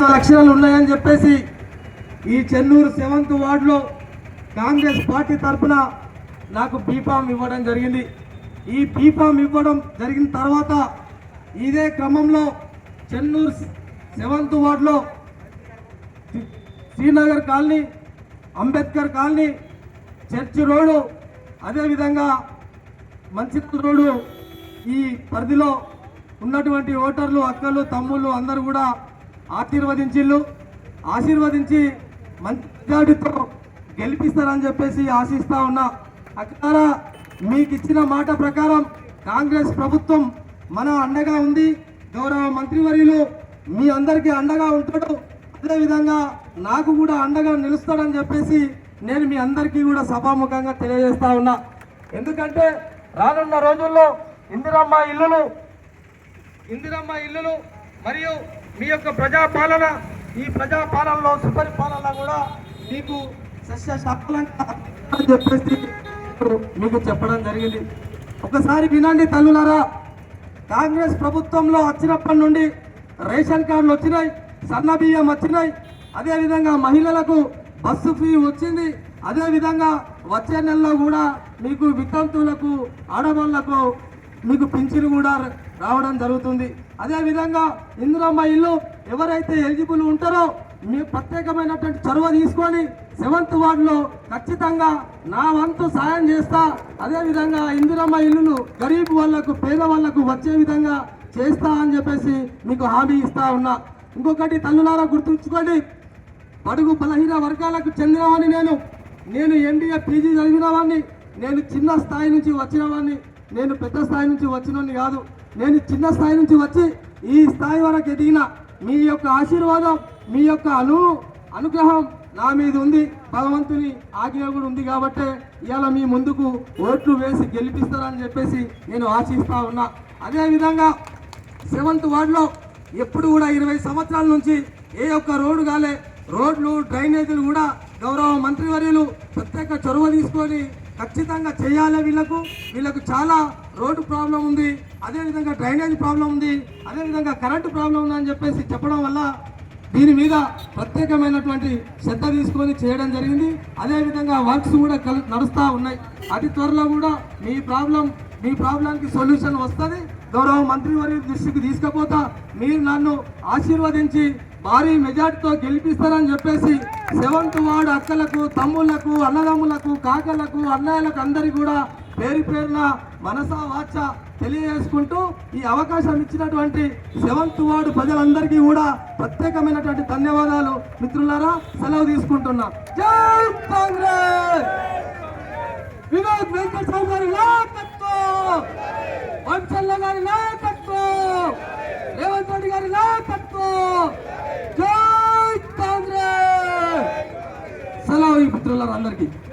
నాయకత్వ లక్షణాలు ఉన్నాయని చెప్పేసి ఈ చెన్నూరు సెవెంత్ వార్డులో కాంగ్రెస్ పార్టీ తరఫున నాకు బీఫామ్ ఇవ్వడం జరిగింది. ఈ బీఫామ్ ఇవ్వడం జరిగిన తర్వాత ఇదే క్రమంలో చెన్నూరు సెవెంత్ వార్డులో Srinagar colony Ambedkar colony church road అదేవిధంగా మంచిర్యాల రోడ్డు ఈ పరిధిలో ఉన్నటువంటి ఓటర్లు అక్కలు తమ్ముళ్ళు అందరూ కూడా ఆశీర్వదించిళ్ళు ఆశీర్వదించి మంత్రితో గెలిపిస్తారని చెప్పేసి ఆశిస్తా ఉన్నా. అక్కడ మీకు ఇచ్చిన మాట ప్రకారం కాంగ్రెస్ ప్రభుత్వం మన అండగా ఉంది. గౌరవ మంత్రివర్యులు మీ అందరికీ అండగా ఉంటాడు. అదేవిధంగా నాకు కూడా అండగా నిలుస్తాడని చెప్పేసి నేను మీ అందరికీ కూడా సభాముఖంగా తెలియజేస్తా ఉన్నా. ఎందుకంటే రానున్న రోజుల్లో ఇందిరమ్మ ఇల్లులు ఇందిరమ్మ ఇల్లులు మరియు మీ యొక్క ప్రజాపాలన ఈ ప్రజాపాలనలో సుపరిపాలన కూడా మీకు సస్య అని చెప్పేసి మీకు చెప్పడం జరిగింది. ఒకసారి వినండి తల్లులారా కాంగ్రెస్ ప్రభుత్వంలో వచ్చినప్పటి నుండి రేషన్ కార్డులు వచ్చినాయి సన్న బియ్యం వచ్చినాయి అదేవిధంగా మహిళలకు బస్సు ఫీ వచ్చింది అదేవిధంగా వచ్చే నెలలో కూడా మీకు వితంతువులకు ఆడవాళ్ళకు మీకు పింఛను కూడా రావడం జరుగుతుంది. అదేవిధంగా ఇందిరమ్మ ఇల్లు ఎవరైతే ఎలిజిబుల్ ఉంటారో మీ ప్రత్యేకమైనటువంటి చొరవ తీసుకొని సెవెంత్ వార్డులో ఖచ్చితంగా నా వంతు సాయం చేస్తా. అదేవిధంగా ఇందిరమ్మ ఇల్లును గరీబ్ వాళ్ళకు పేదవాళ్ళకు వచ్చే విధంగా చేస్తా అని చెప్పేసి మీకు హామీ ఇస్తా ఉన్నా. ఇంకొకటి తల్లులారా గుర్తుంచుకోండి. బడుగు బలహీన వర్గాలకు చెందినవాడిని నేను. నేను ఎన్డీఏ పీజీ చదివిన వాడిని నేను చిన్న స్థాయి నుంచి వచ్చిన వాడిని నేను పెద్ద స్థాయి నుంచి వచ్చినోని కాదు నేను చిన్న స్థాయి నుంచి వచ్చి ఈ స్థాయి వరకు ఎదిగిన మీ యొక్క ఆశీర్వాదం మీ యొక్క అను అనుగ్రహం నా మీద ఉంది. భగవంతుని ఆజ్ఞ కూడా ఉంది కాబట్టి ఇవాళ మీ ముందుకు ఓట్లు వేసి గెలిపిస్తారని చెప్పేసి నేను ఆశిస్తా ఉన్నా. అదేవిధంగా సెవెంత్ వార్డులో ఎప్పుడు కూడా ఇరవై సంవత్సరాల నుంచి ఏ ఒక్క రోడ్డు కాలే. రోడ్లు డ్రైనేజీలు కూడా గౌరవ మంత్రివర్యులు ప్రత్యేక చొరవ తీసుకొని ఖచ్చితంగా చేయాలి వీళ్ళకు. వీళ్ళకు చాలా రోడ్డు ప్రాబ్లం ఉంది అదేవిధంగా డ్రైనేజ్ ప్రాబ్లం ఉంది అదేవిధంగా కరెంటు ప్రాబ్లం ఉందని చెప్పేసి చెప్పడం వల్ల దీని మీద ప్రత్యేకమైనటువంటి శ్రద్ధ తీసుకొని చేయడం జరిగింది. అదేవిధంగా వర్క్స్ కూడా కలు నడుస్తూ ఉన్నాయి. అతి త్వరలో కూడా మీ ప్రాబ్లం మీ ప్రాబ్లంకి సొల్యూషన్ వస్తుంది. గౌరవ మంత్రి వారి దృష్టికి తీసుకుపోతా. మీరు నన్ను ఆశీర్వదించి భారీ మెజార్టీతో గెలిపిస్తారని చెప్పేసి సెవెంత్ వార్డ్ అక్కలకు తమ్ముళ్ళకు అన్నదమ్ములకు కాకలకు అన్నయ్యలకు అందరికీ కూడా పేరు పేరున మనసా వాచ తెలియజేసుకుంటూ ఈ అవకాశం ఇచ్చినటువంటి సెవెంత్ వార్డు ప్రజలందరికీ కూడా ప్రత్యేకమైనటువంటి ధన్యవాదాలు. మిత్రులారా సెలవు తీసుకుంటున్నా. జై కాంగ్రెస్! వినోద్ వెంకటరావు గారి నాయకత్వం! వంశల్ల గారి నాయకత్వం రేవంత్ రెడ్డి గారి నాయకత్వం జై కాంగ్రెస్ సెలవు ఈ మిత్రులారా అందరికీ